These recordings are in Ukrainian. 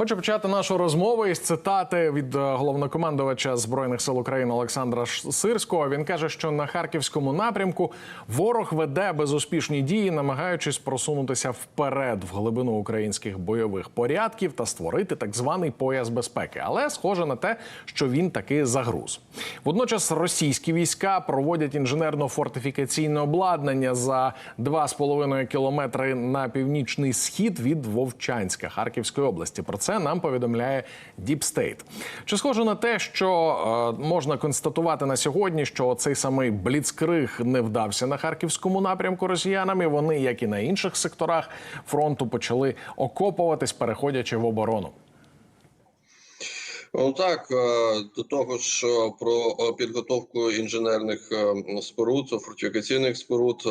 Хочу почати нашу розмову із цитати від е, головнокомандувача збройних сил України Олександра Сирського. Він каже, що на харківському напрямку ворог веде безуспішні дії, намагаючись просунутися вперед в глибину українських бойових порядків та створити так званий пояс безпеки. Але схоже на те, що він таки загруз. Водночас російські війська проводять інженерно-фортифікаційне обладнання за 2,5 кілометри на північний схід від Вовчанська Харківської області. Про це нам повідомляє Deep State. Чи схоже на те, що е, можна констатувати на сьогодні, що цей самий бліцкриг не вдався на харківському напрямку росіянам, і вони, як і на інших секторах фронту, почали окопуватись, переходячи в оборону. Ну так, е, до того ж про е, підготовку інженерних е, споруд, фортифікаційних споруд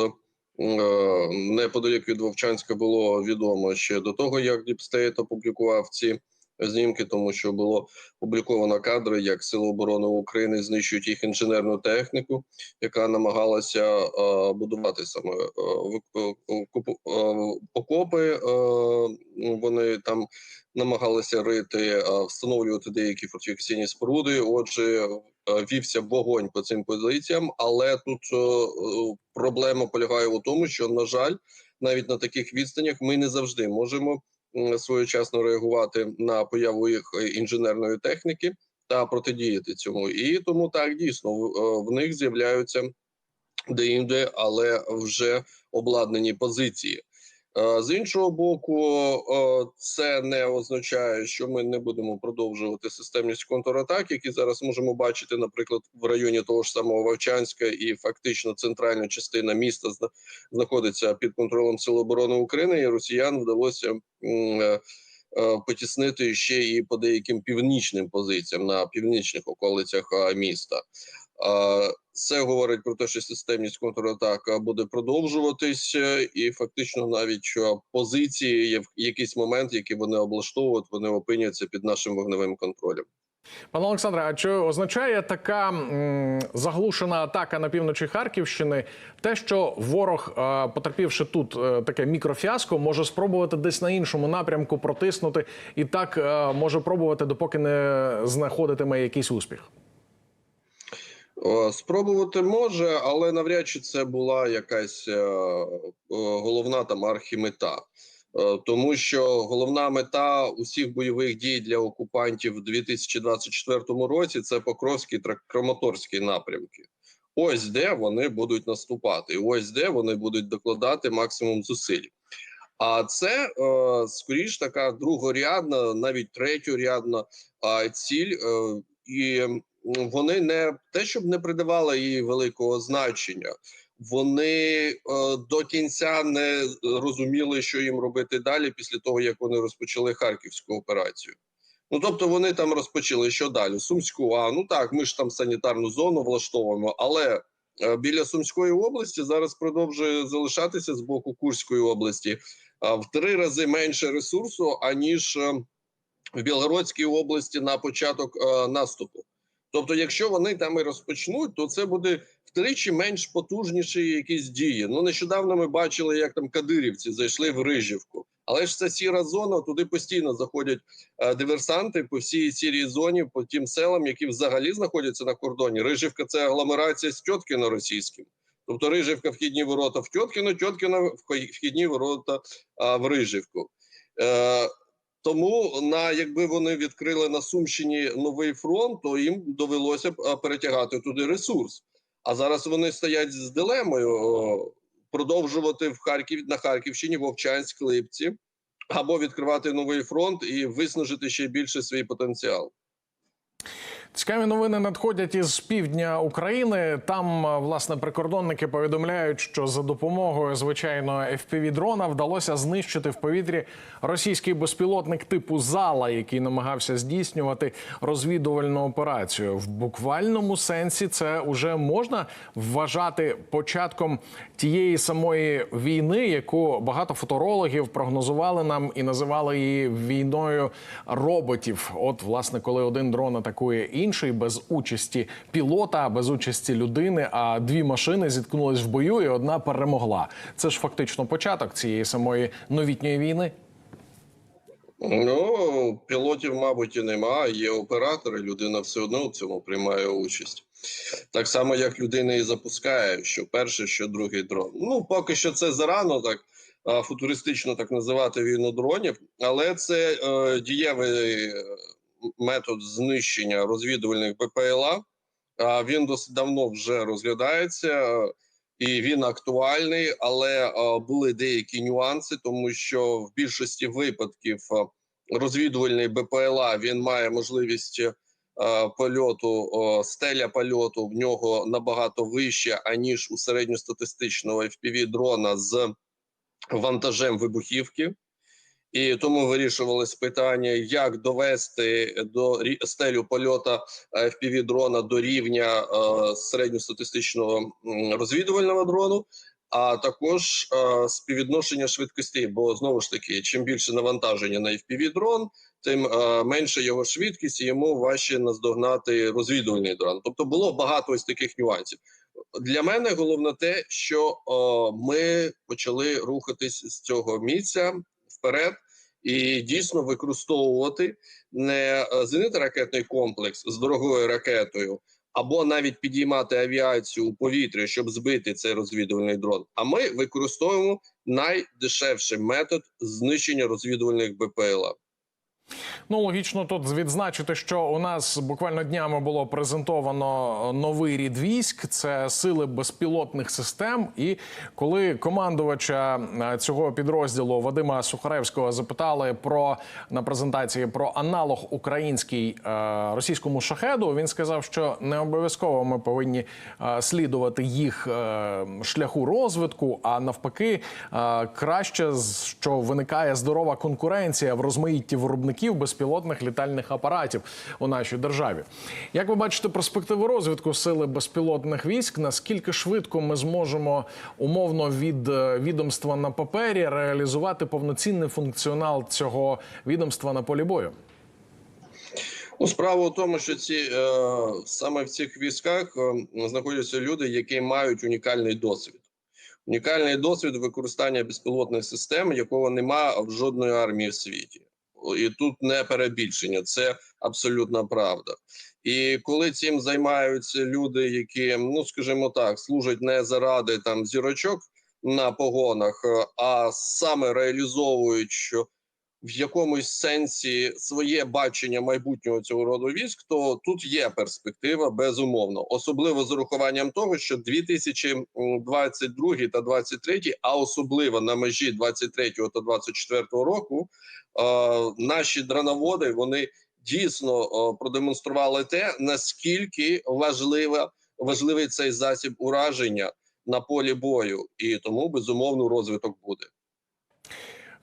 неподалік від Вовчанська було відомо ще до того, як Діпстейт опублікував ці знімки, тому що було опубліковано кадри, як Сили оборони України знищують їх інженерну техніку, яка намагалася е, будувати саме е, е, окопи. е, Вони там намагалися рити, е, встановлювати деякі фортифікаційні споруди. Отже, е, вівся вогонь по цим позиціям, але тут проблема полягає у тому, що на жаль, навіть на таких відстанях ми не завжди можемо своєчасно реагувати на появу їх е, інженерної техніки та протидіяти цьому. І тому так дійсно в, е, в них з'являються деінде, але вже обладнані позиції. Е, З іншого боку, е, це не означає, що ми не будемо продовжувати системність контратак, які зараз можемо бачити, наприклад, в районі того ж самого Вовчанська, і фактично центральна частина міста зна- знаходиться під контролем Сил оборони України, і росіян вдалося е, потіснити ще і по деяким північним позиціям на північних околицях міста. Це говорить про те, що системність контратака буде продовжуватись, е, і фактично навіть що позиції є в якийсь момент, які вони облаштовують, вони опиняться під нашим вогневим контролем. Пане Олександре, а чи означає така м, заглушена атака на півночі Харківщини те, що ворог, е, потерпівши тут е, таке мікрофіаско, може спробувати десь на іншому напрямку протиснути і так е, може пробувати, допоки не знаходитиме якийсь успіх? О, Спробувати може, але навряд чи це була якась е, е, головна там архімета. Е, Тому що головна мета усіх бойових дій для окупантів у 2024 році це Покровський та Краматорський напрямки. Ось де вони будуть наступати, і ось де вони будуть докладати максимум зусиль. А це е, скоріш така другорядна, навіть третьорядна е, ціль, е, і вони не те, щоб не придавали їй великого значення, вони е, до кінця не розуміли, що їм робити далі після того, як вони розпочали харківську операцію. Ну тобто вони там розпочали що далі? Сумську, а ну так, ми ж там санітарну зону влаштовуємо, але е, біля Сумської області зараз продовжує залишатися з боку Курської області а, в три рази менше ресурсу, аніж е, в Білгородській області на початок е, наступу. Тобто, якщо вони там і розпочнуть, то це буде втричі менш потужніші якісь дії. Ну нещодавно ми бачили, як там кадирівці зайшли в Рижівку. Але ж це сіра зона, туди постійно заходять е, диверсанти по всій сірій зоні, по тим селам, які взагалі знаходяться на кордоні. Рижівка це агломерація з Тьоткіно російським. Тобто Рижівка вхідні ворота в Тьоткіно, Тьоткіно вхідні ворота а, в Рижівку. Е, тому на якби вони відкрили на Сумщині новий фронт, то їм довелося б перетягати туди ресурс. А зараз вони стоять з дилемою продовжувати в Харків на Харківщині, Вовчанськ, Липці, або відкривати новий фронт і виснажити ще більше свій потенціал. Цікаві новини надходять із півдня України. Там е, власне прикордонники повідомляють, що за допомогою звичайного fpv дрона вдалося знищити в повітрі російський безпілотник типу зала, який намагався здійснювати розвідувальну операцію. В буквальному сенсі це вже можна вважати початком тієї самої війни, яку багато фоторологів прогнозували нам і називали її війною роботів. От, власне, коли один дрон атакує інший без участі пілота, без участі людини, а дві машини зіткнулись в бою, і одна перемогла. Це ж фактично початок цієї самої новітньої війни. Ну, пілотів, мабуть, і немає. Є оператори, людина все одно в цьому приймає участь. Так само, як людина і запускає, що перший, що другий дрон. Ну, поки що це зарано так футуристично так називати війну дронів, але це е, дієвий е, метод знищення розвідувальних БПЛА. Він досить давно вже розглядається. І він актуальний, але були деякі нюанси, тому що в більшості випадків розвідувальний БПЛА він має можливість польоту, стеля польоту в нього набагато вища, аніж у середньостатистичного FPV дрона з вантажем вибухівки. І тому вирішувалось питання, як довести до стелю польота FPV дрона до рівня е, середньостатистичного розвідувального дрону, а також е, співвідношення швидкостей. Бо знову ж таки, чим більше навантаження на FPV дрон, тим е, менше його швидкість, і йому важче наздогнати розвідувальний дрон. Тобто було багато ось таких нюансів. Для мене головне те, що о, ми почали рухатись з цього місця вперед і дійсно використовувати не е, зенитно-ракетний комплекс з дорогою ракетою, або навіть підіймати авіацію у повітря, щоб збити цей розвідувальний дрон. А ми використовуємо найдешевший метод знищення розвідувальних БПЛА. Ну, логічно тут відзначити, що у нас буквально днями було презентовано новий рід військ. Це сили безпілотних систем. І коли командувача е, цього підрозділу Вадима Сухаревського запитали про на презентації про аналог український е, російському шахеду, він сказав, що не обов'язково ми повинні е, слідувати їх е, шляху розвитку, а навпаки, е, краще що виникає здорова конкуренція в розмаїтті виробників безпілотних літальних апаратів у нашій державі. Як ви бачите перспективу розвитку сили безпілотних військ? Наскільки швидко ми зможемо умовно від е, відомства на папері реалізувати повноцінний функціонал цього відомства на полі бою? Ну, справа в тому, що ці е, саме в цих військах е, знаходяться люди, які мають унікальний досвід. Унікальний досвід використання безпілотних систем, якого немає в жодної армії в світі. І тут не перебільшення, це абсолютна правда. І коли цим займаються люди, які, ну скажімо так, служать не заради там зірочок на погонах, а саме реалізовують, що в якомусь сенсі своє бачення майбутнього цього роду військ, то тут є перспектива безумовно, особливо з урахуванням того, що 2022 та 2023, а особливо на межі 23 та 24 року, е, наші дроноводи вони дійсно е, продемонстрували те, наскільки важлива важливий цей засіб ураження на полі бою, і тому безумовно розвиток буде.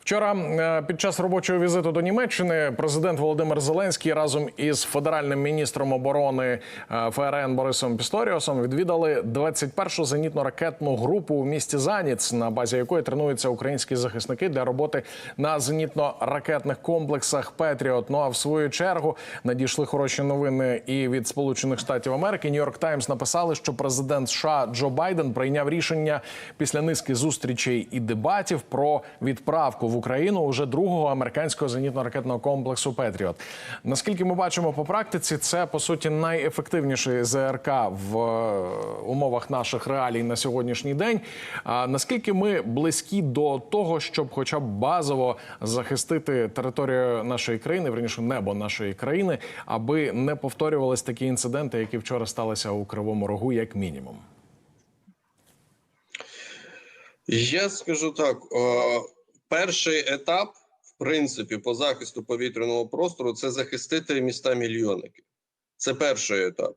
Вчора е, під час робочого візиту до Німеччини президент Володимир Зеленський разом із федеральним міністром оборони е, ФРН Борисом Пісторіосом відвідали 21-ту зенітно-ракетну групу у місті Заніц, на базі якої тренуються українські захисники для роботи на зенітно-ракетних комплексах Петріот. Ну а в свою чергу надійшли хороші новини і від Сполучених Штатів Америки. Нью-Йорк Таймс написали, що президент США Джо Байден прийняв рішення після низки зустрічей і дебатів про відправку в Україну уже другого американського зенітно-ракетного комплексу Петріот. Наскільки ми бачимо по практиці, це по суті найефективніший ЗРК в е, умовах наших реалій на сьогоднішній день. А наскільки ми близькі до того, щоб, хоча б базово захистити територію нашої країни, верніше небо нашої країни, аби не повторювались такі інциденти, які вчора сталися у Кривому Рогу, як мінімум. Я скажу так: перший етап, в принципі, по захисту повітряного простору це захистити міста мільйонники. Це перший етап.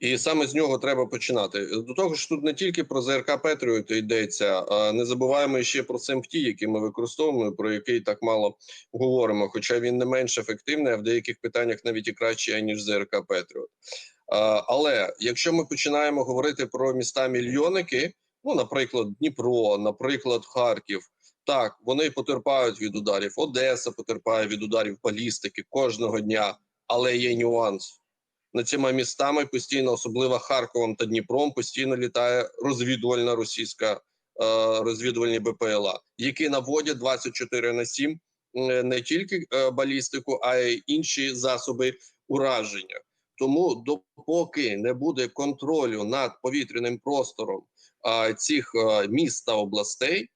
І саме з нього треба починати. До того ж, тут не тільки про ЗРК Петріот йдеться, а не забуваємо ще про СМПТ, який ми використовуємо, про який так мало говоримо. Хоча він не менш ефективний, а в деяких питаннях навіть і краще, ніж ЗРК Петріот. Але якщо ми починаємо говорити про міста мільйонники, ну, наприклад, Дніпро, наприклад, Харків. Так, вони потерпають від ударів. Одеса потерпає від ударів балістики кожного дня, але є нюанс. Над цими містами постійно, особливо Харковом та Дніпром, постійно літає розвідувальна російська е, розвідувальні БПЛА, які наводять 24 на 7 е, не тільки е, балістику, а й інші засоби ураження. Тому допоки не буде контролю над повітряним простором цих міст та областей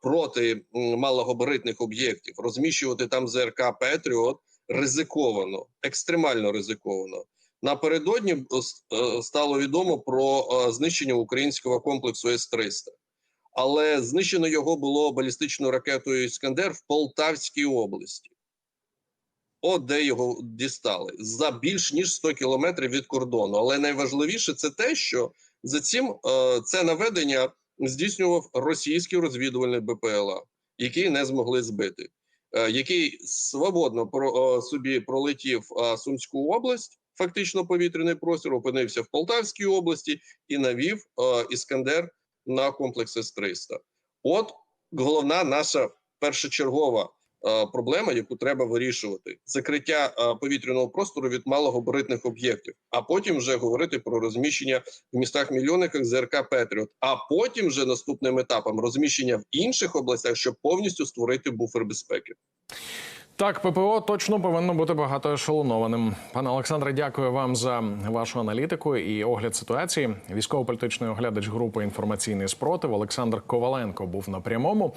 проти м, малогабаритних об'єктів, розміщувати там ЗРК Петріот ризиковано, екстремально ризиковано. Напередодні е, е, стало відомо про е, знищення українського комплексу С-300. Але знищено його було балістичною ракетою Іскандер в Полтавській області. От де його дістали за більш ніж 100 кілометрів від кордону. Але найважливіше це те, що за цим е, це наведення здійснював російський розвідувальний БПЛА, який не змогли збити, е, який свободно про е, собі пролетів е, Сумську область, фактично повітряний простір, опинився в Полтавській області і навів Іскандер на комплекс С-300. От головна наша першочергова проблема, яку треба вирішувати: закриття е, повітряного простору від малогабаритних об'єктів, а потім вже говорити про розміщення в містах мільйонниках ЗРК Петріот, а потім вже наступним етапом розміщення в інших областях, щоб повністю створити буфер безпеки. Так, ППО точно повинно бути багатоешелонованим. Пане Олександре, дякую вам за вашу аналітику і огляд ситуації. Військово-політичний оглядач групи інформаційний спротив Олександр Коваленко був на прямому.